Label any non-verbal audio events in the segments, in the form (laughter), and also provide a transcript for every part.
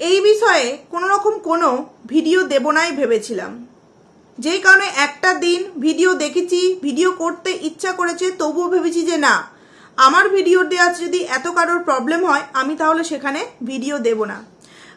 এই বিষয়ে কোনো রকম কোনো ভিডিও দেব নাই ভেবেছিলাম। যেই কারণে একটা দিন ভিডিও দেখেছি, ভিডিও করতে ইচ্ছা করেছে, তবুও ভেবেছি যে না, আমার ভিডিও দেওয়া যদি এত কারোর প্রবলেম হয়, আমি তাহলে সেখানে ভিডিও দেব না।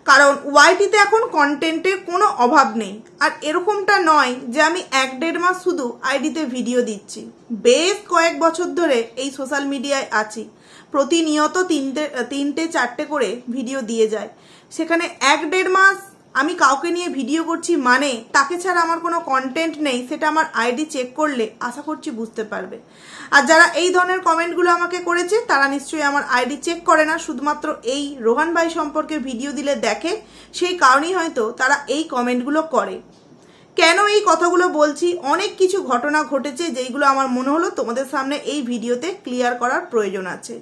কারণ ওয়াইটিতে এখন কন্টেন্টের কোনো অভাব নেই। আর এরকমটা নয় যে আমি এক দেড় মাস শুধু আইডিতে ভিডিও দিচ্ছি। বেশ কয়েক বছর ধরে এই সোশ্যাল মিডিয়ায় আছি। প্রতিনিয়ত তিনটে তিনটে, চারটে করে ভিডিও দিয়ে যায়। সেখানে এক দেড় মাস আমি কাউকে নিয়ে ভিডিও করছি মানে তাকে ছাড়া আমার কোনো কন্টেন্ট নেই, সেটা আমার আইডি চেক করলে আশা করছি বুঝতে পারবে। আর যারা এই ধরনের কমেন্টগুলো আমাকে করেছে, তারা নিশ্চয়ই আমার আইডি চেক করে না, শুধুমাত্র এই রোহান ভাই সম্পর্কে ভিডিও দিলে দেখে, সেই কারণেই হয়তো তারা এই কমেন্টগুলো করে। কেন এই কথাগুলো বলছি? অনেক কিছু ঘটনা ঘটেছে যেইগুলো আমার মনে হলো তোমাদের সামনে এই ভিডিওতে ক্লিয়ার করার প্রয়োজন আছে।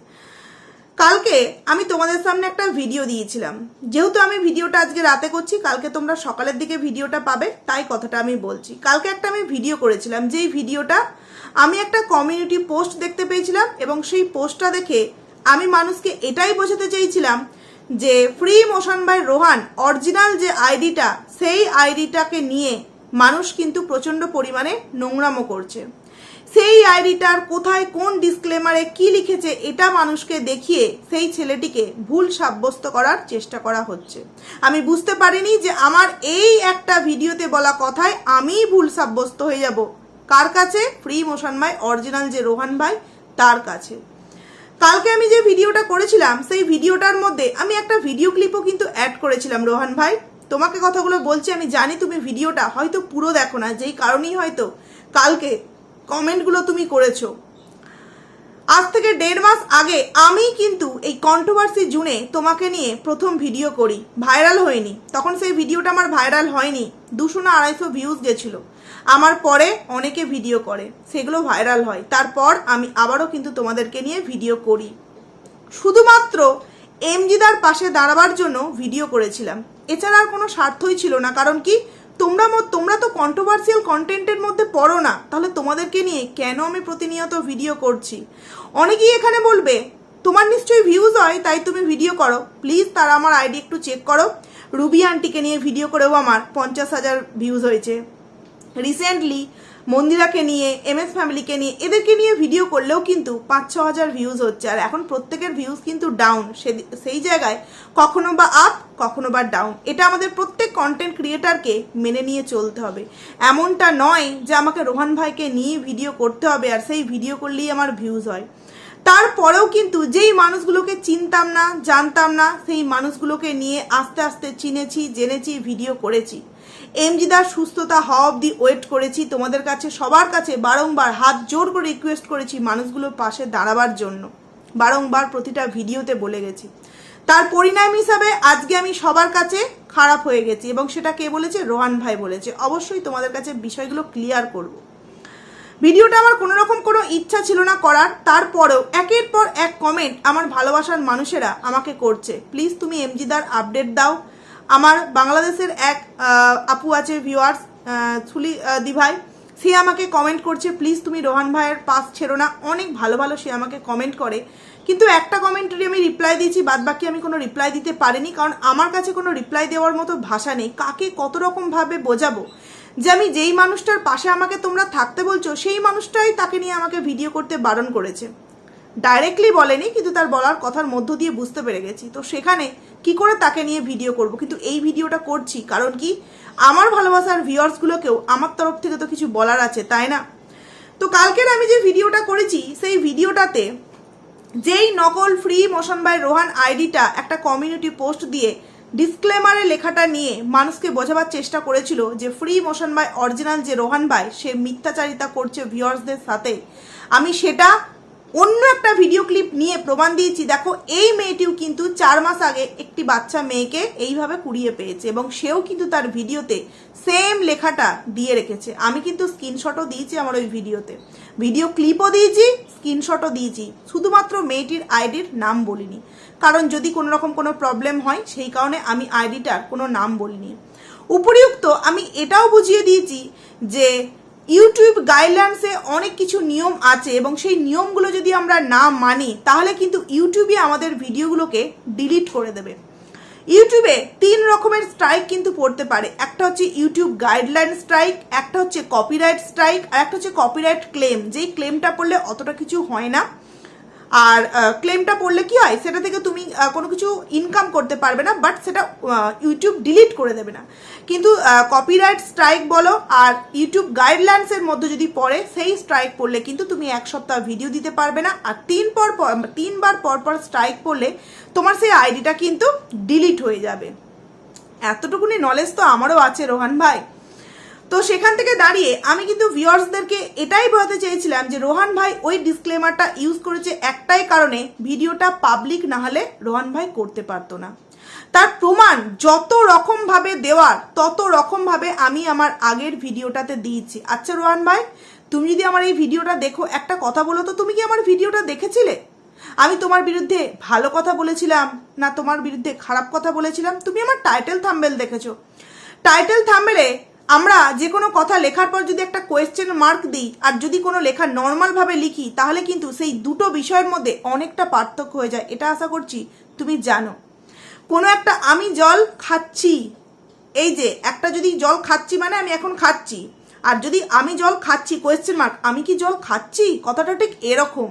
কালকে আমি তোমাদের সামনে একটা ভিডিও দিয়েছিলাম। যেহেতু আমি ভিডিওটা আজকে রাতে করছি, কালকে তোমরা সকালের দিকে ভিডিওটা পাবে, তাই কথাটা আমি বলছি। কালকে একটা আমি ভিডিও করেছিলাম, যেই ভিডিওটা আমি একটা কমিউনিটি পোস্ট দেখতে পেয়েছিলাম এবং সেই পোস্টটা দেখে আমি মানুষকে এটাই বোঝাতে চেয়েছিলাম যে free motion by Rohan original যে আইডিটা সেই আইডিটাকে নিয়ে মানুষ কিন্তু প্রচণ্ড পরিমাণে নোংরামো করছে। সেই আইডিটার কোথায় কোন ডিসক্লেমারে কি লিখেছে এটা মানুষকে দেখিয়ে সেই ছেলেটিকে ভুল সাব্যস্ত করার চেষ্টা করা হচ্ছে। আমি বুঝতে পারিনি যে আমার এই একটা ভিডিওতে বলা কথায় আমিই ভুল সাব্যস্ত হয়ে যাব। কার কাছে? ফ্রি মোশন ভাই অরিজিনাল যে রোহান ভাই, তার কাছে। কালকে আমি যে ভিডিওটা করেছিলাম, সেই ভিডিওটার মধ্যে আমি একটা ভিডিও ক্লিপও কিন্তু অ্যাড করেছিলাম রোহান ভাই। তোমাকে কথাগুলো বলছি, আমি জানি তুমি ভিডিওটা হয়তো পুরো দেখো না, যেই কারণেই হয়তো কালকে কমেন্টগুলো তুমি করেছ। আজ থেকে দেড় মাস আগে আমি কিন্তু এই কন্ট্রোভার্সি জুনে তোমাকে নিয়ে প্রথম ভিডিও করি। ভাইরাল হয়নি। তখন সেই ভিডিওটা আমার ভাইরাল হয়নি। দুশো না আড়াইশো ভিউজ গেছিল। আমার পরে অনেকে ভিডিও করে। সেগুলো ভাইরাল হয়। তারপর আমি আবারও কিন্তু তোমাদেরকে নিয়ে ভিডিও করি। শুধুমাত্র এমজিদার পাশে দাঁড়াবার জন্য ভিডিও করেছিলাম। এছাড়া আর কোনো স্বার্থই ছিল না। কারণ কি? তোমরা তোমরা তো কন্ট্রোভার্সিয়াল কন্টেন্টের মধ্যে পড়ো না। তাহলে তোমাদেরকে নিয়ে কেন আমি প্রতিনিয়ত ভিডিও করছি? অনেকেই এখানে বলবে, তোমার নিশ্চয়ই ভিউজ হয়, তাই তুমি ভিডিও করো। প্লিজ তারা আমার আইডি একটু চেক করো। রুবি আন্টিকে নিয়ে ভিডিও করেও আমার পঞ্চাশ হাজার ভিউজ হয়েছে। রিসেন্টলি মন্দিরাকে নিয়ে এম এস ফ্যামিলিকে নিয়ে, এদেরকে নিয়ে ভিডিও করলেও কিন্তু পাঁচ ছ হাজার ভিউজ হচ্ছে। আর এখন প্রত্যেকের ভিউজ কিন্তু ডাউন সেই জায়গায় কখনো বা আপ কখনো বা ডাউন এটা আমাদের প্রত্যেক কন্টেন্ট ক্রিয়েটারকে মেনে নিয়ে চলতে হবে। এমনটা নয় যে আমাকে রোহান ভাইকে নিয়ে ভিডিও করতে হবে আর সেই ভিডিও করলেই আমার ভিউজ হয়। তারপরেও কিন্তু যেই মানুষগুলোকে চিনতাম না, জানতাম না, সেই মানুষগুলোকে নিয়ে আস্তে আস্তে চিনেছি, জেনেছি ভিডিও করেছি। এমজিদার সুস্থতা হওয়া অবধি ওয়েট করেছি। তোমাদের কাছে, সবার কাছে বারংবার হাত জোর করে রিকোয়েস্ট করেছি মানুষগুলোর পাশে দাঁড়াবার জন্য। বারংবার প্রতিটা ভিডিওতে বলে গেছি। তার পরিণাম হিসাবে আজকে আমি সবার কাছে খারাপ হয়ে গেছি এবং সেটা কে বলেছে? রোহান ভাই বলেছে। অবশ্যই তোমাদের কাছে বিষয়গুলো ক্লিয়ার করব। ভিডিওটা আমার কোনো রকম কোনো ইচ্ছা ছিল না করার। তারপরেও একের পর এক কমেন্ট আমার ভালোবাসার মানুষেরা আমাকে করছে। প্লিজ তুমি এমজিদার আপডেট দাও। আমার বাংলাদেশের এক আপু আছে ভিউয়ার্স আহ, দিভাই। সে আমাকে কমেন্ট করছে প্লিজ তুমি রোহান ভাইয়ের পাস ছেড়ো না। অনেক ভালো ভালো সে আমাকে কমেন্ট করে। কিন্তু একটা কমেন্টারি আমি রিপ্লাই দিয়েছি বাদ বাকি আমি কোনো রিপ্লাই দিতে পারিনি কারণ আমার কাছে কোনো রিপ্লাই দেওয়ার মতো ভাষা নেই। কাকে কত রকমভাবে বোঝাবো? যে আমি যেই মানুষটার পাশে আমাকে তোমরা থাকতে বলছো সেই মানুষটাই তাকে নিয়ে আমাকে ভিডিও করতে বারণ করেছে। ডাইরেক্টলি বলেনি, কিন্তু তার বলার কথার মধ্য দিয়ে বুঝতে পেরে গেছি। তো সেখানে কি করে তাকে নিয়ে ভিডিও করব? কিন্তু এই ভিডিওটা করছি, কারণ কি? আমার ভালোবাসার ভিউয়ার্সগুলোকেও আমার তরফ থেকে তো কিছু বলার আছে, তাই না? তো কালকের আমি যে ভিডিওটা করেছি, সেই ভিডিওটাতে যেই নকল ফ্রি মোশন বাই রোহান আইডিটা একটা কমিউনিটি পোস্ট দিয়ে ডিসক্লেমারে লেখাটা নিয়ে মানুষকে বোঝাবার চেষ্টা করেছিল যে ফ্রি মোশন বাই অরিজিনাল যে রোহান ভাই, সে মিথ্যাচারিতা করছে ভিউয়ার্সদের সাথে। আমি সেটা অন্য একটা ভিডিও ক্লিপ নিয়ে প্রমাণ দিয়েছি। দেখো, এই মেয়েটিও কিন্তু চার মাস আগে একটি বাচ্চা মেয়েকে এইভাবে কুড়িয়ে পেয়েছে এবং সেও কিন্তু তার ভিডিওতে সেম লেখাটা দিয়ে রেখেছে। আমি কিন্তু স্ক্রিনশটও দিয়েছি আমার ওই ভিডিওতে। ভিডিও ক্লিপও দিয়েছি স্ক্রিনশটও দিয়েছি। শুধুমাত্র মেয়েটির আইডির নাম বলিনি। কারণ যদি কোনো রকম কোনো প্রবলেম হয়, সেই কারণে আমি আইডিটার কোনো নাম বলিনি। উপরিউক্ত আমি এটাও বুঝিয়ে দিয়েছি যে ইউটিউব গাইডলাইন্সে অনেক কিছু নিয়ম আছে এবং সেই নিয়মগুলো যদি আমরা না মানি, তাহলে কিন্তু ইউটিউবে আমাদের ভিডিওগুলোকে ডিলিট করে দেবে। ইউটিউবে তিন রকমের স্ট্রাইক কিন্তু পড়তে পারে। একটা হচ্ছে ইউটিউব গাইডলাইন স্ট্রাইক, একটা হচ্ছে কপিরাইট স্ট্রাইক, আর একটা হচ্ছে কপিরাইট ক্লেম। যেই ক্লেমটা পড়লে অতটা কিছু হয় না। আর ক্লেমটা পড়লে কি হয়? সেটা থেকে তুমি কোনো কিছু ইনকাম করতে পারবে না বাট সেটা ইউটিউব ডিলিট করে দেবে না। কিন্তু কপিরাইট স্ট্রাইক বলো আর ইউটিউব গাইডলাইন্সের মধ্যে যদি পড়ে, সেই স্ট্রাইক পড়লে কিন্তু তুমি এক সপ্তাহ ভিডিও দিতে পারবে না। আর তিন পর তিনবার পর পর স্ট্রাইক পড়লে তোমার সেই আইডিটা কিন্তু ডিলিট হয়ে যাবে। এতটুকুনি নলেজ তো আমারও আছে, রোহান ভাই। তো সেখান থেকে দাঁড়িয়ে আমি কিন্তু ভিউয়ার্সদেরকে এটাই বোঝাতে চেয়েছিলাম যে রোহান ভাই ওই ডিসক্লেমারটা ইউজ করেছে একটাই কারণে ভিডিওটা পাবলিক না হলে রোহান ভাই করতে পারতো না। তার প্রমাণ যত রকম ভাবে দেওয়ার, তত রকম ভাবে আমি আমার আগের ভিডিওটাতে দিয়েছি। আচ্ছা রোহান ভাই, তুমি যদি আমার এই ভিডিওটা দেখো, একটা কথা বলো তো, তুমি কি আমার ভিডিওটা দেখেছিলে? আমি তোমার বিরুদ্ধে ভালো কথা বলেছিলাম না তোমার বিরুদ্ধে খারাপ কথা বলেছিলাম? তুমি আমার টাইটেল থাম্বেল দেখেছ। টাইটেল থাম্বেলে আমরা যে কোনো কথা লেখার পর যদি একটা কোয়েশ্চেন মার্ক দিই আর যদি কোনো লেখা নর্মালভাবে লিখি, তাহলে কিন্তু সেই দুটো বিষয়ের মধ্যে অনেকটা পার্থক্য হয়ে যায়। এটা আশা করছি তুমি জানো। কোনো একটা আমি জল খাচ্ছি, এই যে একটা যদি জল খাচ্ছি মানে আমি এখন খাচ্ছি। আর যদি আমি জল খাচ্ছি কোয়েশ্চেন মার্ক আমি কি জল খাচ্ছি? কথাটা ঠিক এরকম।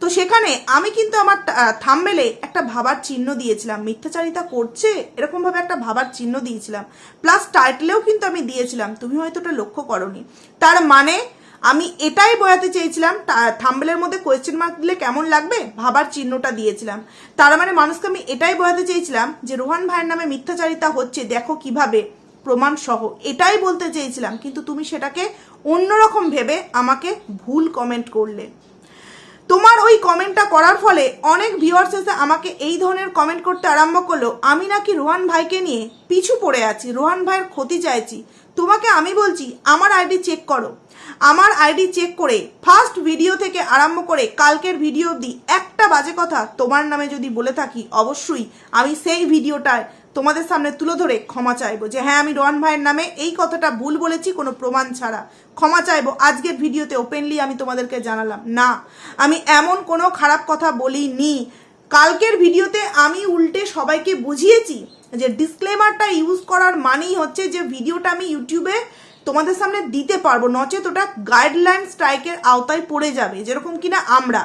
তো সেখানে আমি কিন্তু আমার থাম্বেলে একটা ভাবার চিহ্ন দিয়েছিলাম। মিথ্যাচারিতা করছে এরকম ভাবে একটা ভাবার চিহ্ন দিয়েছিলাম। প্লাস টাইটেলেও কিন্তু আমি দিয়েছিলাম। তুমি হয়তো ওটা লক্ষ্য করনি। তার মানে আমি এটাই বোঝাতে চেয়েছিলাম থাম্বেলের মধ্যে কোয়েশ্চেন মার্ক দিলে কেমন লাগবে? ভাবার চিহ্নটা দিয়েছিলাম। তার মানে মানুষকে আমি এটাই বোঝাতে চেয়েছিলাম যে রোহান ভাইয়ের নামে মিথ্যাচারিতা হচ্ছে, দেখো কীভাবে প্রমাণ সহ। এটাই বলতে চেয়েছিলাম, কিন্তু তুমি সেটাকে অন্যরকম ভেবে আমাকে ভুল কমেন্ট করলে। তোমার ওই কমেন্টটা করার ফলে অনেক ভিউয়ার্স এসে আমাকে এই ধরনের কমেন্ট করতে আরম্ভ করল। আমি নাকি রোহান ভাইকে নিয়ে পিছু পড়ে আছি, রোহান ভাইয়ের ক্ষতি চাইছি। তোমাকে আমি বলছি, আমার আইডি চেক করো। আমার আইডি চেক করে ফার্স্ট ভিডিও থেকে আরম্ভ করে কালকের ভিডিও অবধি একটা বাজে কথা তোমার নামে যদি বলে থাকি, অবশ্যই আমি সেই ভিডিওটায় তোমাদের সামনে তুলে ধরে ক্ষমা চাইব। যে হ্যাঁ আমি রোহান ভাইয়ের নামে এই কথাটা ভুল বলেছি, কোনো প্রমাণ ছাড়া। ক্ষমা চাইব। আজকের ভিডিওতে ওপেনলি আমি তোমাদেরকে জানালাম, না। আমি এমন কোনো খারাপ কথা বলিনি। কালকের ভিডিওতে আমি উল্টে সবাইকে বুঝিয়েছি যে ডিসক্লেমারটা ইউজ করার মানেই হচ্ছে যে ভিডিওটা আমি ইউটিউবে তোমাদের সামনে দিতে পারব। নচেত ওটা গাইডলাইন স্ট্রাইকের আওতায় পড়ে যাবে, যেরকম কিনা আমরা।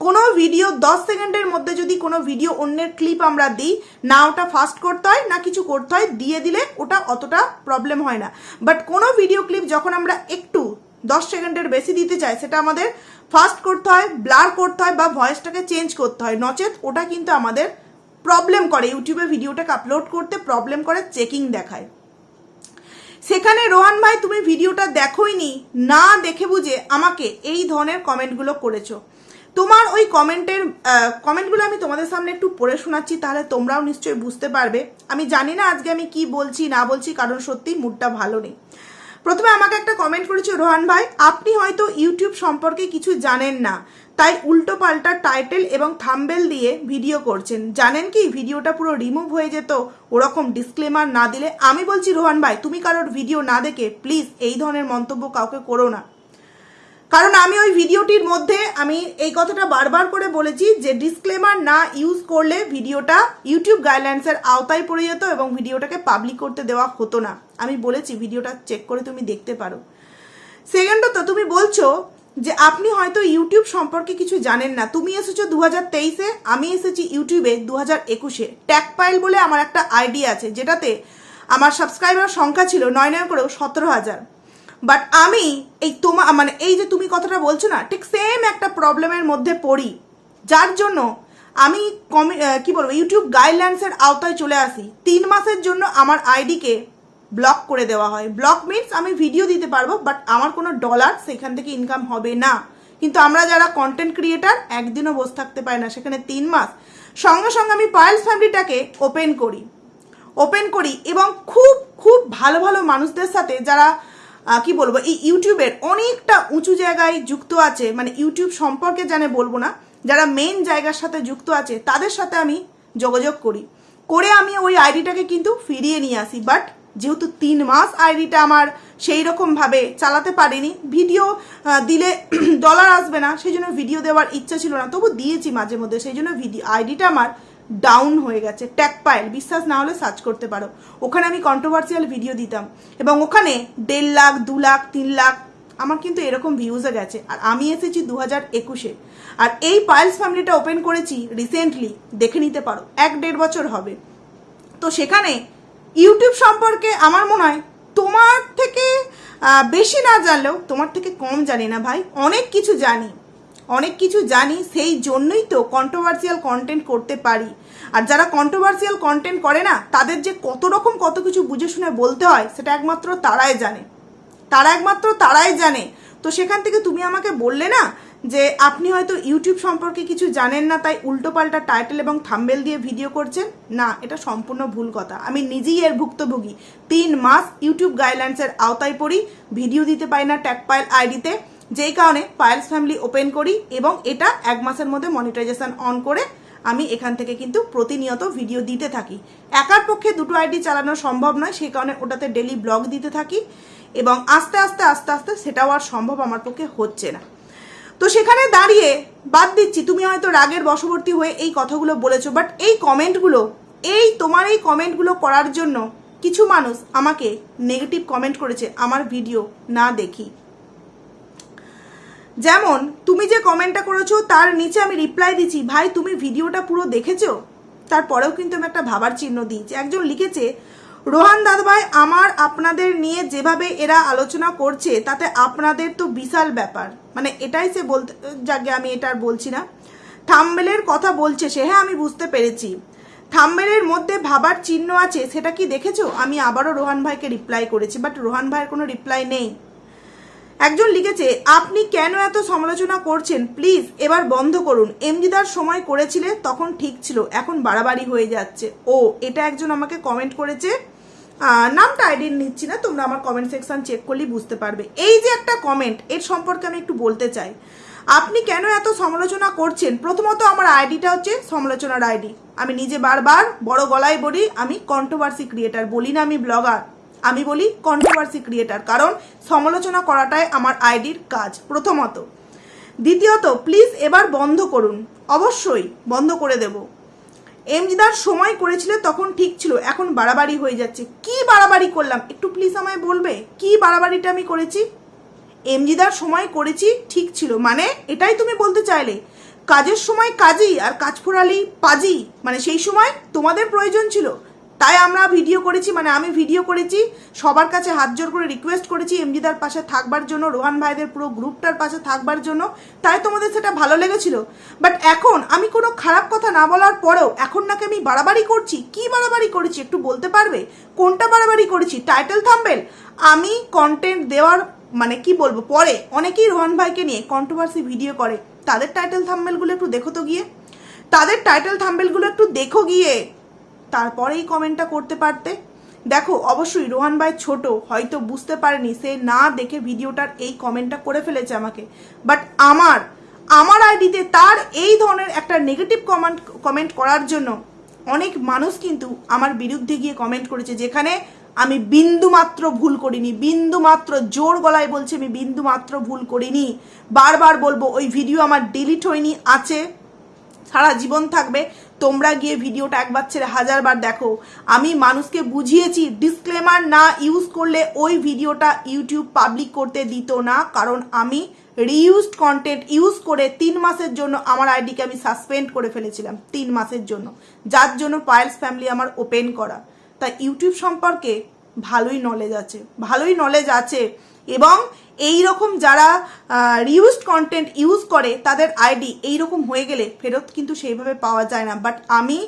কোনো ভিডিও দশ সেকেন্ডের মধ্যে যদি কোনো ভিডিও অন্যের ক্লিপ আমরা দিই, না ওটা ফাস্ট করতে হয়, না কিছু করতে হয়, দিয়ে দিলে ওটা অতটা প্রবলেম হয় না। বাট কোনো ভিডিও ক্লিপ যখন আমরা একটু দশ সেকেন্ডের বেশি দিতে চাই, সেটা আমাদের ফাস্ট করতে হয় ব্লার করতে হয় বা ভয়েসটাকে চেঞ্জ করতে হয়, নচেত ওটা কিন্তু আমাদের প্রবলেম করে। ইউটিউবে ভিডিওটাকে আপলোড করতে প্রবলেম করে চেকিং দেখায়। সেখানে রোহান ভাই তুমি ভিডিওটা দেখোইনি, না দেখে বুঝে আমাকে এই ধরনের কমেন্টগুলো করেছ। তোমার ওই কমেন্টের কমেন্টগুলো আমি তোমাদের সামনে একটু পড়ে শোনাচ্ছি, তাহলে তোমরাও নিশ্চয়ই বুঝতে পারবে। আমি জানি না আজকে আমি কি বলছি, না বলছি, কারণ সত্যি মুডটা ভালো নেই। প্রথমে আমাকে একটা কমেন্ট করেছে রোহান ভাই, আপনি হয়তো ইউটিউব সম্পর্কে কিছু জানেন না। তাই উল্টো পাল্টা টাইটেল এবং থাম্বেল দিয়ে ভিডিও করছেন। জানেন কি? ভিডিওটা পুরো রিমুভ হয়ে যেত। ওরকম ডিসক্লেমার না দিলে আমি বলছি, রোহান ভাই, তুমি কারোর ভিডিও না দেখে প্লিজ এই ধরনের মন্তব্য কাউকে করো না। কারণ আমি ওই ভিডিওটির মধ্যে আমি এই কথাটা বারবার করে বলেছি যে ডিসক্লেমার না ইউজ করলে ভিডিওটা ইউটিউব গাইডলাইন্সের আওতায় পড়ে যেত এবং ভিডিওটাকে পাবলিক করতে দেওয়া হতো না। আমি বলেছি, ভিডিওটা চেক করে তুমি দেখতে পারো। সেকেন্ডত, তুমি বলছো যে আপনি হয়তো ইউটিউব সম্পর্কে কিছু জানেন না। তুমি এসেছ দু হাজার তেইশে, আমি এসেছি ইউটিউবে দু হাজার একুশে। ট্যাগ পাইল বলে আমার একটা আইডি আছে, যেটাতে আমার সাবস্ক্রাইবার সংখ্যা ছিল নয় নয় করেও সতেরো হাজার। বাট আমি এই তোমা মানে এই যে তুমি কথাটা বলছো না, ঠিক সেম একটা প্রবলেমের মধ্যে পড়ি। যার জন্য আমি কমি কী বলব, ইউটিউব গাইডলাইন্সের আওতায় চলে আসি। তিন মাসের জন্য আমার আইডিকে ব্লক করে দেওয়া হয়। ব্লক মিনস আমি ভিডিও দিতে পারব বাট আমার কোনো ডলার সেখান থেকে ইনকাম হবে না। কিন্তু আমরা যারা কন্টেন্ট ক্রিয়েটার একদিনও বসে থাকতে পারি না, সেখানে তিন মাস। সঙ্গে সঙ্গে আমি পায়েলস ফ্যামিলিটাকে ওপেন করি। ওপেন করি এবং খুব খুব ভালো ভালো মানুষদের সাথে যারা কি বলব, এই ইউটিউবের অনেকটা উঁচু জায়গায় যুক্ত আছে মানে ইউটিউব সম্পর্কে জানে বলব না, যারা মেন জায়গার সাথে যুক্ত আছে, তাদের সাথে আমি যোগাযোগ করি। করে আমি ওই আইডিটাকে কিন্তু ফিরিয়ে নিয়ে আসি বাট যেহেতু তিন মাস আইডিটা আমার সেই রকমভাবে চালাতে পারিনি। ভিডিও দিলে (clears throat) ডলার আসবে না, সেই জন্য ভিডিও দেওয়ার ইচ্ছা ছিল না। তবু দিয়েছি মাঝে মধ্যে, সেই জন্য ভিডিও আইডিটা আমার ডাউন হয়ে গেছে ট্যাগ পাইল বিশ্বাস না হলে সার্চ করতে পারো। ওখানে আমি কন্ট্রোভার্সিয়াল ভিডিও দিতাম এবং ওখানে দেড় লাখ, দু লাখ, তিন লাখ, আমার কিন্তু এরকম ভিউজে গেছে। আর আমি এসেছি দু হাজার একুশে। আর এই পায়েলস ফ্যামিলিটা ওপেন করেছি রিসেন্টলি দেখে নিতে পারো, এক দেড় বছর হবে। তো সেখানে ইউটিউব সম্পর্কে আমার মনে হয় তোমার থেকে বেশি না জানলেও তোমার থেকে কম জানি না ভাই। অনেক কিছু জানি। অনেক কিছু জানি, সেই জন্যই তো কন্ট্রোভার্সিয়াল কন্টেন্ট করতে পারি। আর যারা কন্ট্রোভার্সিয়াল কন্টেন্ট করে না, তাদের যে কত রকম কত কিছু বুঝে শুনে বলতে হয়, সেটা একমাত্র তারাই জানে। তারা একমাত্র তারাই জানে। তো সেখান থেকে তুমি আমাকে বললে না যে আপনি হয়তো ইউটিউব সম্পর্কে কিছু জানেন না, তাই উল্টোপাল্টা টাইটেল এবং থাম্বেল দিয়ে ভিডিও করছেন। না, এটা সম্পূর্ণ ভুল কথা। আমি নিজেই এর ভুক্তভোগী। তিন মাস ইউটিউব গাইডলাইন্সের আওতায় পড়ি, ভিডিও দিতে পারি না ট্যাগ পাইল আইডিতে। যেই কারণে পায়েলস ফ্যামিলি ওপেন করি এবং এটা এক মাসের মধ্যে মনিটাইজেশন অন করে আমি এখান থেকে কিন্তু প্রতিনিয়ত ভিডিও দিতে থাকি। একার পক্ষে দুটো আইডি চালানো সম্ভব নয়, সেই কারণে ওটাতে ডেলি ব্লগ দিতে থাকি এবং আস্তে আস্তে আস্তে আস্তে সেটাও আর সম্ভব আমার পক্ষে হচ্ছে না। তো সেখানে দাঁড়িয়ে বাদ দিচ্ছি। তুমি হয়তো রাগের বশবর্তী হয়ে এই কথাগুলো বলেছ বাট এই কমেন্টগুলো, এই তোমার এই কমেন্টগুলো করার জন্য কিছু মানুষ আমাকে নেগেটিভ কমেন্ট করেছে আমার ভিডিও না দেখি। যেমন, তুমি যে কমেন্টটা করেছ তার নিচে আমি রিপ্লাই দিচ্ছি, ভাই, তুমি ভিডিওটা পুরো দেখেছ? তারপরেও কিন্তু আমি একটা ভাবার চিহ্ন দিয়েছি। একজন লিখেছে, রোহান দাদাভাই, আমার আপনাদের নিয়ে যেভাবে এরা আলোচনা করছে, তাতে আপনাদের তো বিশাল ব্যাপার। মানে এটাই সে বলতে, যাকে আমি এটা আর বলছি না। থাম্বেলের কথা বলছে সে হ্যাঁ আমি বুঝতে পেরেছি। থাম্বেলের মধ্যে ভাবার চিহ্ন আছে, সেটা কি দেখেছ? আমি আবারও রোহান ভাইকে রিপ্লাই করেছি বাট রোহান ভাইয়ের কোনো রিপ্লাই নেই। একজন লিখেছে, আপনি কেন এত সমালোচনা করছেন? প্লিজ এবার বন্ধ করুন। এমজিদার সময় করেছিলে, তখন ঠিক ছিল। এখন বাড়াবাড়ি হয়ে যাচ্ছে। ও, এটা একজন আমাকে কমেন্ট করেছে। নামটা আইডি নিচ্ছি না, তোমরা আমার কমেন্ট সেকশন চেক করলেই বুঝতে পারবে। এই যে একটা কমেন্ট এর সম্পর্কে আমি একটু বলতে চাই। আপনি কেন এত সমালোচনা করছেন? প্রথমত আমার আইডিটা হচ্ছে সমালোচনার আইডি আমি নিজে বারবার বড় গলায় বলি, আমি কন্ট্রোভার্সি ক্রিয়েটার বলি না আমি ব্লগার আমি বলি কন্ট্রোভার্সি ক্রিয়েটার কারণ সমালোচনা করাটাই আমার আইডির কাজ, প্রথমত। দ্বিতীয়ত প্লিজ এবার বন্ধ করুন। অবশ্যই বন্ধ করে দেব। এমজিদার সময় করেছিল, তখন ঠিক ছিল, এখন বাড়াবাড়ি হয়ে যাচ্ছে। কি বাড়াবাড়ি করলাম? একটু প্লিজ আমায় বলবে? কি বাড়াবাড়িটা আমি করেছি? এমজিদার সময় করেছি, ঠিক ছিল। মানে এটাই তুমি বলতে চাইলে। কাজের সময় কাজই আর কাজ ফোরালি পাজি। মানে সেই সময় তোমাদের প্রয়োজন ছিল। তাই আমরা ভিডিও করেছি মানে আমি ভিডিও করেছি, সবার কাছে হাত জোর করে রিকোয়েস্ট করেছি এমজিদার পাশে থাকবার জন্য, রোহান ভাইদের পুরো গ্রুপটার পাশে থাকবার জন্য, তাই তোমাদের সেটা ভালো লেগেছিল। বাট এখন আমি কোনো খারাপ কথা না বলার পরেও এখন নাকি আমি বাড়াবাড়ি করছি, কি বাড়াবাড়ি করেছি একটু বলতে পারবে? কোনটা বাড়াবাড়ি করেছি? টাইটেল থাম্বেল আমি কন্টেন্ট দেওয়ার মানে কি বলব, পরে অনেকেই রোহান ভাইকে নিয়ে কন্ট্রোভার্সি ভিডিও করে, তাদের টাইটেল থাম্বেলগুলো একটু দেখো তো গিয়ে। তাদের টাইটেল থাম্বেলগুলো একটু দেখো গিয়ে। তারপরেই কমেন্টটা করতে পারতে। দেখো, অবশ্যই রোহান ভাই ছোট, হয়তো বুঝতে পারেনি, সে না দেখে ভিডিওটার এই কমেন্টটা করে ফেলেছে আমাকে। বাট আমার আমার আইডিতে তার এই ধরনের একটা নেগেটিভ কমেন্ট কমেন্ট করার জন্য অনেক মানুষ কিন্তু আমার বিরুদ্ধে গিয়ে কমেন্ট করেছে, যেখানে আমি বিন্দু মাত্র ভুল করিনি বিন্দু মাত্র জোর গলায় বলছে আমি বিন্দু মাত্র ভুল করিনি। বারবার বলব, ওই ভিডিও আমার ডিলিট হয়নি, আছে, সারা জীবন থাকবে। তোমরা গিয়ে ভিডিওটা একবার ছেড়ে হাজারবার দেখো। আমি মানুষকে বুঝিয়েছি ডিসক্লেমার না ইউজ করলে ওই ভিডিওটা ইউটিউব পাবলিক করতে দিত না। কারণ আমি রিইউজড কন্টেন্ট ইউজ করে তিন মাসের জন্য আমার আইডিকে আমি সাসপেন্ড করে ফেলেছিলাম, তিন মাসের জন্য। যার জন্য পায়েলস ফ্যামিলি আমার ওপেন করা। তাই ইউটিউব সম্পর্কে ভালোই নলেজ আছে, ভালোই নলেজ আছে। এবং এই রকম যারা রিউজড কন্টেন্ট ইউজ করে, তাদের আইডি এই রকম হয়ে গেলে ফেরত কিন্তু সেইভাবে পাওয়া যায় না। বাট আমি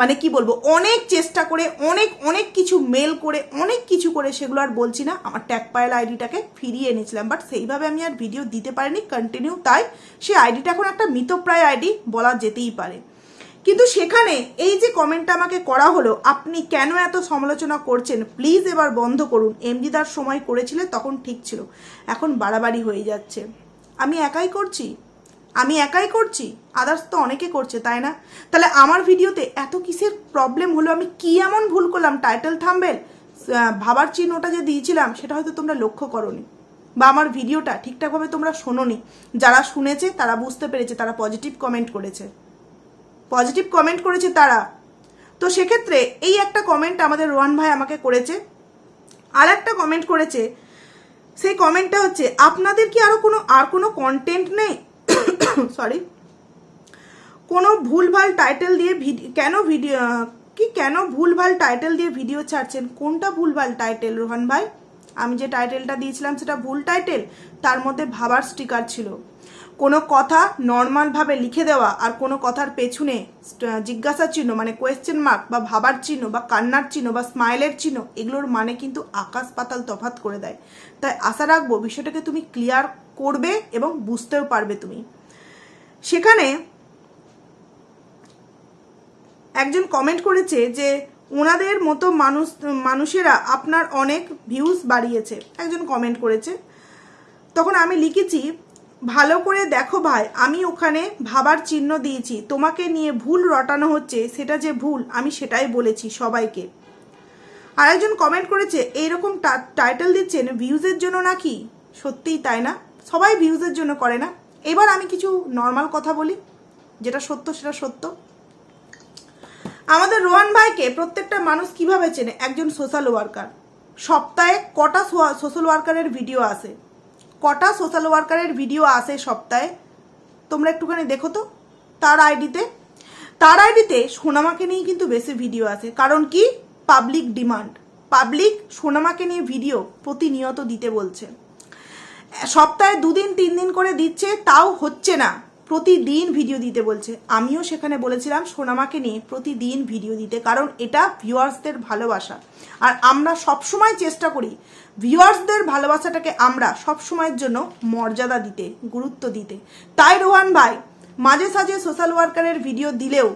মানে কি বলব, অনেক চেষ্টা করে, অনেক অনেক কিছু মেল করে, অনেক কিছু করে সেগুলো আর বলছি না। আমার ট্যাগ পায়েল আইডিটাকে ফিরিয়ে এনেছিলাম। বাট সেইভাবে আমি আর ভিডিও দিতে পারিনি কন্টিনিউ তাই সেই আইডিটা এখন একটা মৃতপ্রায় আইডি বলা যেতেই পারে। কিন্তু সেখানে এই যে কমেন্টটা আমাকে করা হলো, আপনি কেন এত সমালোচনা করছেন? প্লিজ এবার বন্ধ করুন। এমজিদার সময় করেছিলে, তখন ঠিক ছিল। এখন বাড়াবাড়ি হয়ে যাচ্ছে। আমি একাই করছি? আমি একাই করছি? আদার্স তো অনেকে করছে, তাই না? তাহলে আমার ভিডিওতে এত কিসের প্রবলেম হলো? আমি কি এমন ভুল করলাম? Title thumbnail? ভাবার চিহ্নটা যে দিয়েছিলাম, সেটা হয়তো তোমরা লক্ষ্য করনি। বা আমার ভিডিওটা ঠিকঠাকভাবে তোমরা শোনোনি। যারা শুনেছে, তারা বুঝতে পেরেছে, তারা পজিটিভ কমেন্ট করেছে। পজিটিভ কমেন্ট করেছে তারা। তো সেক্ষেত্রে এই একটা কমেন্ট আমাদের রোহান ভাই আমাকে করেছে। আর একটা কমেন্ট করেছে। সেই কমেন্টটা হচ্ছে, আপনাদের কি আরও কোনো, আর কোনো কন্টেন্ট নেই? (coughs) সরি কোনো ভুলভাল টাইটেল দিয়ে কেন ভিডিও কি কেন ভুলভাল টাইটেল দিয়ে ভিডিও ছাড়ছেন? কোনটা ভুলভাল টাইটেল রোহান ভাই? আমি যে টাইটেলটা দিয়েছিলাম সেটা ভুল টাইটেল তার মধ্যে ভাবার স্টিকার ছিল। কোনো কথা নর্মালভাবে লিখে দেওয়া আর কোনো কথার পেছনে জিজ্ঞাসা চিহ্ন মানে কোয়েশ্চেন মার্ক বা ভাবার চিহ্ন বা কান্নার চিহ্ন বা স্মাইলের চিহ্ন, এগুলোর মানে কিন্তু আকাশ পাতাল তফাত করে দেয়। তাই আশা রাখব বিষয়টাকে তুমি ক্লিয়ার করবে এবং বুঝতেও পারবে তুমি। সেখানে একজন কমেন্ট করেছে যে, ওনাদের মতো মানুষ, মানুষেরা আপনার অনেক ভিউজ বাড়িয়েছে। একজন কমেন্ট করেছে। তখন আমি লিখেছি ভালো করে দেখো ভাই, আমি ওখানে ভাবার চিহ্ন দিয়েছি, তোমাকে নিয়ে ভুল রটানো হচ্ছে, সেটা যে ভুল, আমি সেটাই বলেছি সবাইকে। আরেকজন কমেন্ট করেছে, এইরকম টাইটেল দিচ্ছেন ভিউজের জন্য নাকি? সত্যিই তাই না? সবাই ভিউজের জন্য করে না। এবার আমি কিছু নর্মাল কথা বলি, যেটা সত্য সেটা সত্য। আমাদের রোহান ভাইকে প্রত্যেকটা মানুষ কীভাবে চেনে? একজন সোশ্যাল ওয়ার্কার সপ্তাহে কটা সোশ্যাল ওয়ার্কারের ভিডিও আসে? কটা সোশ্যাল ওয়ার্কারের ভিডিও আসে সপ্তাহে? তোমরা একটুখানি দেখো তো, তার আইডিতে তার আইডিতে সোনামাকে নিয়ে কিন্তু বেশি ভিডিও আসে। কারণ কি? পাবলিক ডিমান্ড পাবলিক সোনামাকে নিয়ে ভিডিও প্রতিনিয়ত দিতে বলছে। সপ্তাহে দুদিন তিন দিন করে দিচ্ছে, তাও হচ্ছে না। প্রতিদিন ভিডিও দিতে বলছে। আমিও সেখানে বলেছিলাম সোনামাকে নিয়ে প্রতিদিন ভিডিও দিতে, কারণ এটা ভিউয়ার্সদের ভালোবাসা। আর আমরা সবসময় চেষ্টা করি ভিউয়ার্সদের ভালোবাসাটাকে আমরা সব সময়ের জন্য মর্যাদা দিতে, গুরুত্ব দিতে। তাই রোহান ভাই, মাঝে সাঝে সোশ্যাল ওয়ার্কারের ভিডিও দিলেও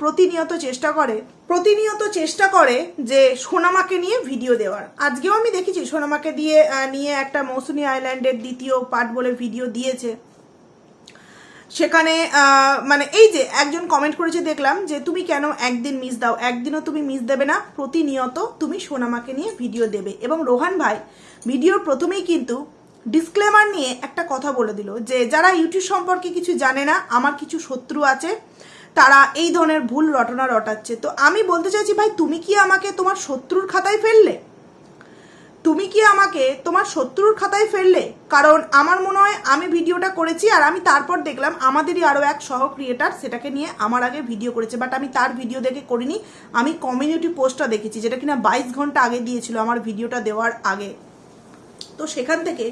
প্রতিনিয়ত চেষ্টা করে, প্রতিনিয়ত চেষ্টা করে যে সোনামাকে নিয়ে ভিডিও দেওয়ার। আজকেও আমি দেখেছি সোনামাকে দিয়ে নিয়ে একটা মৌসুমী আইল্যান্ডের দ্বিতীয় পার্ট বলে ভিডিও দিয়েছে। সেখানে মানে এই যে একজন কমেন্ট করেছে, দেখলাম যে তুমি কেন একদিন মিস দাও? একদিনও তুমি মিস দেবে না, প্রতিনিয়ত তুমি সোনামাকে নিয়ে ভিডিও দেবে। এবং রোহান ভাই ভিডিওর প্রথমেই কিন্তু ডিসক্লেমার নিয়ে একটা কথা বলে দিল যে যারা ইউটিউব সম্পর্কে কিছু জানে না, আমার কিছু শত্রু আছে, তারা এই ধরনের ভুল রটনা রটাচ্ছে। তো আমি বলতে চাইছি, ভাই, তুমি কি আমাকে তোমার শত্রুর খাতায় ফেললে? তুমি কি আমাকে তোমার শত্রুর খাতায় ফেললে? কারণ আমার মনে হয় আমি ভিডিওটা করেছি আর আমি তারপর দেখলাম আমাদেরই আরও এক সহ ক্রিয়েটার সেটাকে নিয়ে আমার আগে ভিডিও করেছে বাট আমি তার ভিডিও দেখে করিনি। আমি কমিউনিটি পোস্টটা দেখেছি যেটা কিনা বাইশ ঘণ্টা আগে দিয়েছিল আমার ভিডিওটা দেওয়ার আগে। তো সেখান থেকে,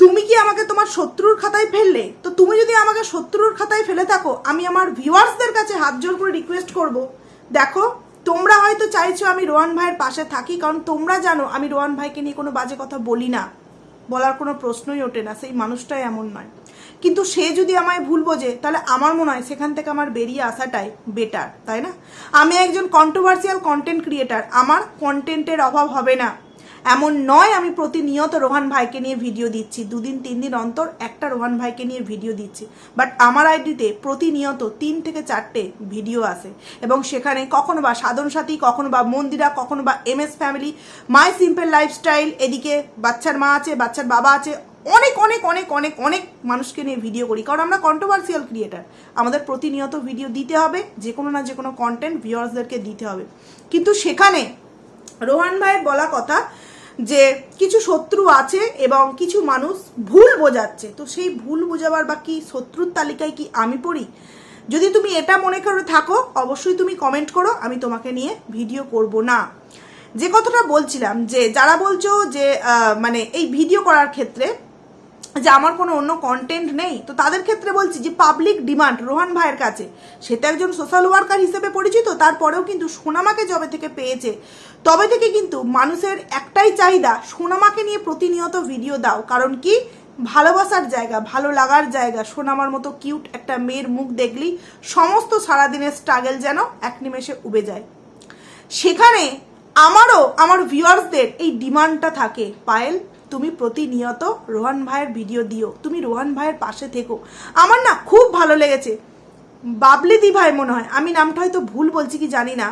তুমি কি আমাকে তোমার শত্রুর খাতায় ফেললে? তো তুমি যদি আমাকে শত্রুর খাতায় ফেলে থাকো, আমি আমার ভিউয়ার্সদের কাছে হাত জোর করে রিকোয়েস্ট করব। দেখো তোমরা হয়তো চাইছো আমি রোহান ভাইয়ের পাশে থাকি, কারণ তোমরা জানো আমি রোহান ভাইকে নিয়ে কোনো বাজে কথা বলি না। বলার কোনো প্রশ্নই ওঠে না, সেই মানুষটাই এমন নয়। কিন্তু সে যদি আমায় ভুল বোঝে, তাহলে আমার মনে হয় সেখান থেকে আমার বেরিয়ে আসাটাই বেটার তাই না? আমি একজন কন্ট্রোভার্সিয়াল কন্টেন্ট ক্রিয়েটার আমার কন্টেন্টের অভাব হবে না। এমন নয় আমি প্রতিনিয়ত রোহান ভাইকে নিয়ে ভিডিও দিচ্ছি। দুদিন, তিন দিন অন্তর একটা রোহান ভাইকে নিয়ে ভিডিও দিচ্ছি। বাট আমার আইডিতে প্রতিনিয়ত তিন থেকে চারটে ভিডিও আসে। এবং সেখানে কখনো বা সাধন সাথী, কখনো বা মন্দিরা, কখনো বা M S family my simple lifestyle এদিকে বাচ্চার মা আছে, বাচ্চার বাবা আছে, অনেক অনেক অনেক অনেক অনেক মানুষকে নিয়ে ভিডিও করি। কারণ আমরা কন্ট্রোভার্সিয়াল ক্রিয়েটার আমাদের প্রতিনিয়ত ভিডিও দিতে হবে যে কোনো না যে কোনো কন্টেন্ট ভিউয়ার্সদেরকে দিতে হবে। কিন্তু সেখানে রোহান ভাইয়ের বলা কথা যে কিছু শত্রু আছে এবং কিছু মানুষ ভুল বোঝাচ্ছে। তো সেই ভুল বোঝাবার বা কি শত্রুর তালিকায় কি আমি পড়ি? যদি তুমি এটা মনে করে থাকো, অবশ্যই তুমি কমেন্ট করো, আমি তোমাকে নিয়ে ভিডিও করব না। যে কথাটা বলছিলাম যে, যারা বলছো যে মানে এই ভিডিও করার ক্ষেত্রে যে আমার কোনো অন্য কন্টেন্ট নেই, তো তাদের ক্ষেত্রে বলছি যে পাবলিক ডিমান্ড রোহান ভাইয়ের কাছে, সে তো একজন সোশ্যাল ওয়ার্কার হিসেবে পরিচিত, তারপরেও কিন্তু সোনামাকে জবে থেকে পেয়েছে। তবে থেকে কিন্তু মানুষের একটাই চাহিদা, সোনামাকে নিয়ে প্রতিনিয়ত ভিডিও দাও। কারণ কি? ভালোবাসার জায়গা, ভালো লাগার জায়গা, সোনামার মতো কিউট একটা মেয়ের মুখ দেখলেই সমস্ত সারাদিনের স্ট্রাগল যেন এক নিমেষে উবে যায়। সেখানে আমারও, আমার ভিউয়ার্সদের এই ডিমান্ডটা থাকে। পায়েল তুমি প্রতিনিয়ত রোহান ভাইয়ের ভিডিও দিও। তুমি রোহান ভাইয়ের পাশে থেকো। আমার না খুব ভালো লেগেছে। বাবলি দি ভাই মনে হয়। আমি নামটা হয়তো ভুল বলছি কি জানি না।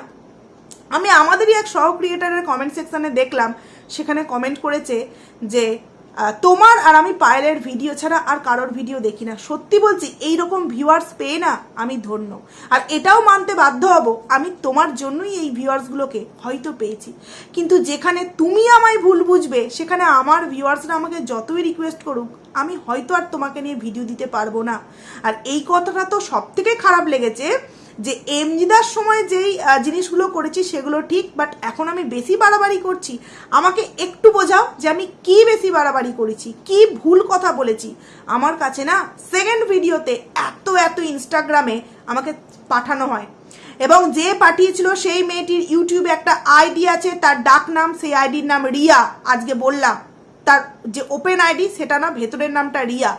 আমি আমাদেরই এক সহ ক্রিয়েটারের কমেন্ট সেকশানে দেখলাম। সেখানে কমেন্ট করেছে যে তোমার আর আমি পায়েলের ভিডিও ছাড়া আর কারোর ভিডিও দেখি না। সত্যি বলছি এই রকম ভিউয়ার্স পেয়ে না আমি ধন্য। আর এটাও মানতে বাধ্য হব, আমি তোমার জন্যই এই ভিউয়ার্সগুলোকে হয়তো পেয়েছি। কিন্তু যেখানে তুমি আমায় ভুল বুঝবে, সেখানে আমার ভিউয়ার্সরা আমাকে যতই রিকোয়েস্ট করুক, আমি হয়তো আর তোমাকে নিয়ে ভিডিও দিতে পারব না। আর এই কথাটা তো সব থেকে খারাপ লেগেছে যে এমজিদার সময় যেই জিনিসগুলো করেছি সেগুলো ঠিক বাট এখন আমি বেশি বাড়াবাড়ি করছি। আমাকে একটু বোঝাও যে আমি কি বেশি বাড়াবাড়ি করেছি, কি ভুল কথা বলেছি। আমার কাছে না সেকেন্ড ভিডিওতে এত এত ইনস্টাগ্রামে আমাকে পাঠানো হয়। এবং যে পাঠিয়েছিল সেই মেয়েটির ইউটিউবে একটা আইডি আছে, তার ডাক নাম, সেই আইডির নাম রিয়া, আজকে বললাম। তার যে ওপেন আইডি সেটা না, ভেতরের নামটা রিয়া।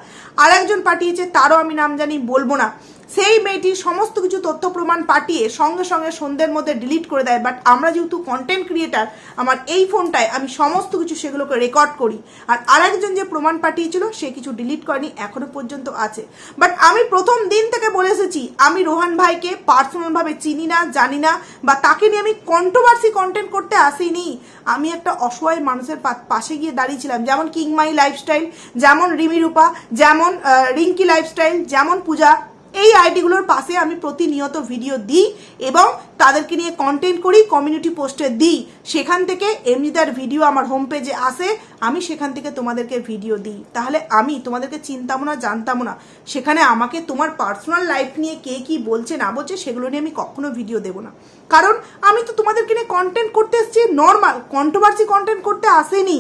আর একজন পাঠিয়েছে, তারও আমি নাম জানি, বলব না। সেই মেয়েটি সমস্ত কিছু তথ্য প্রমাণ পাঠিয়ে সঙ্গে সঙ্গে সন্ধ্যের মধ্যে ডিলিট করে দেয় বাট আমরা যেহেতু কন্টেন্ট ক্রিয়েটার আমার এই ফোনটায় আমি সমস্ত কিছু সেগুলোকে রেকর্ড করি। আর আরেকজন যে প্রমাণ পাঠিয়েছিল, সে কিছু ডিলিট করেনি, এখনও পর্যন্ত আছে। বাট আমি প্রথম দিন থেকে বলে এসেছি, আমি রোহান ভাইকে পার্সোনালভাবে চিনি না, জানি না, বা তাকে নিয়ে আমি কন্ট্রোভার্সি কন্টেন্ট করতে আসিনি। আমি একটা অসহায় মানুষের পাশে গিয়ে দাঁড়িয়েছিলাম, যেমন কিংমাই লাইফস্টাইল যেমন রিমি রূপা, যেমন রিঙ্কি লাইফস্টাইল যেমন পূজা এই আইডিগুলোর পাশে আমি প্রতিনিয়ত ভিডিও দিই এবং তাদেরকে নিয়ে কন্টেন্ট করি কমিউনিটি পোস্টে দিই। সেখান থেকে এমনিদার ভিডিও আমার হোম পেজে আসে, আমি সেখান থেকে তোমাদেরকে ভিডিও দিই। তাহলে আমি তোমাদেরকে চিনতামও না জানতামও না। সেখানে আমাকে তোমার পার্সোনাল লাইফ নিয়ে কে কি বলছে, না বলছে, সেগুলো নিয়ে আমি কখনো ভিডিও দেবো না। কারণ আমি তো তোমাদেরকে নিয়ে কন্টেন্ট করতে এসেছি নর্মাল কন্ট্রোভার্সি কন্টেন্ট করতে আসেনি।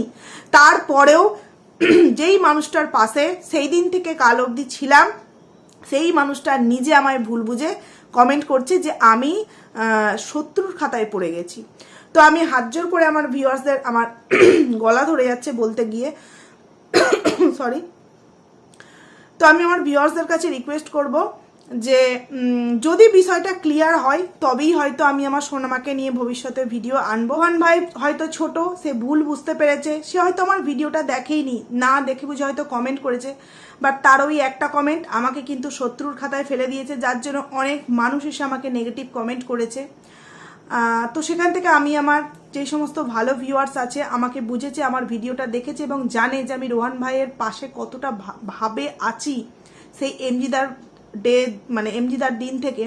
তারপরেও (clears throat) যেই মানুষটার পাশে, সেই দিন থেকে কাল অবধি ছিলাম। সেই মানুষটা নিজে আমায় ভুল বুঝে কমেন্ট করছে যে আমি শত্রুর খাতায় পড়ে গেছি। তো আমি হাত জোর করে আমার ভিউয়ার্সদের আমার (clears throat) গলা ধরে যাচ্ছে বলতে গিয়ে (clears throat) সরি তো আমি আমার ভিউয়ার্সদের কাছে রিকোয়েস্ট করব যে যদি বিষয়টা ক্লিয়ার হয়, তবেই হয়তো আমি আমার সোনামাকে নিয়ে ভবিষ্যতে ভিডিও আনব। হান ভাই হয়তো ছোট, সে ভুল বুঝতে পেরেছে, সে হয়তো আমার ভিডিওটা দেখেইনি, না দেখে বুঝে হয়তো কমেন্ট করেছে। বাট তার ওই একটা কমেন্ট আমাকে কিন্তু শত্রুর খাতায় ফেলে দিয়েছে, যার জন্য অনেক মানুষ এসে আমাকে নেগেটিভ কমেন্ট করেছে। তো সেখান থেকে আমি আমার যে সমস্ত ভালো ভিউয়ার্স আছে, আমাকে বুঝেছে, আমার ভিডিওটা দেখেছে এবং জানে যে আমি রোহান ভাইয়ের পাশে কতটা ভাবে আছি সেই এমজিদার ডে মানে এমজিদার দিন থেকে।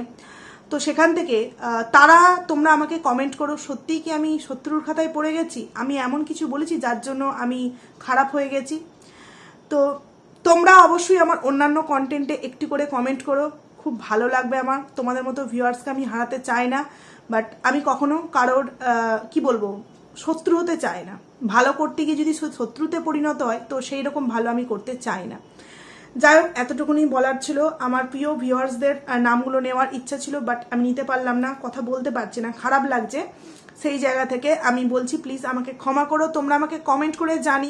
তো সেখান থেকে তারা, তোমরা আমাকে কমেন্ট করো, সত্যিই কি আমি শত্রুর খাতায় পড়ে গেছি? আমি এমন কিছু বলেছি যার জন্য আমি খারাপ হয়ে গেছি? তো তোমরা অবশ্যই আমার অন্যান্য কন্টেন্টে একটি করে কমেন্ট করো। খুব ভালো লাগবে আমার। তোমাদের মতো ভিউয়ার্সকে আমি হারাতে চাই না। বাট আমি কখনো কারোর কি বলব, শত্রু হতে চাই না। ভালো করতে গিয়ে যদি শত্রুতে পরিণত হয়, তো সেই রকম ভালো আমি করতে চাই না। যাই হোক, এতটুকুনি বলার ছিল। আমার প্রিয় ভিউয়ার্সদের নামগুলো নেওয়ার ইচ্ছা ছিল বাট আমি নিতে পারলাম না। কথা বলতে পারছি না। খারাপ লাগছে। সেই জায়গা থেকে আমি বলছি প্লিজ আমাকে ক্ষমা করো। তোমরা আমাকে কমেন্ট করে জানিও।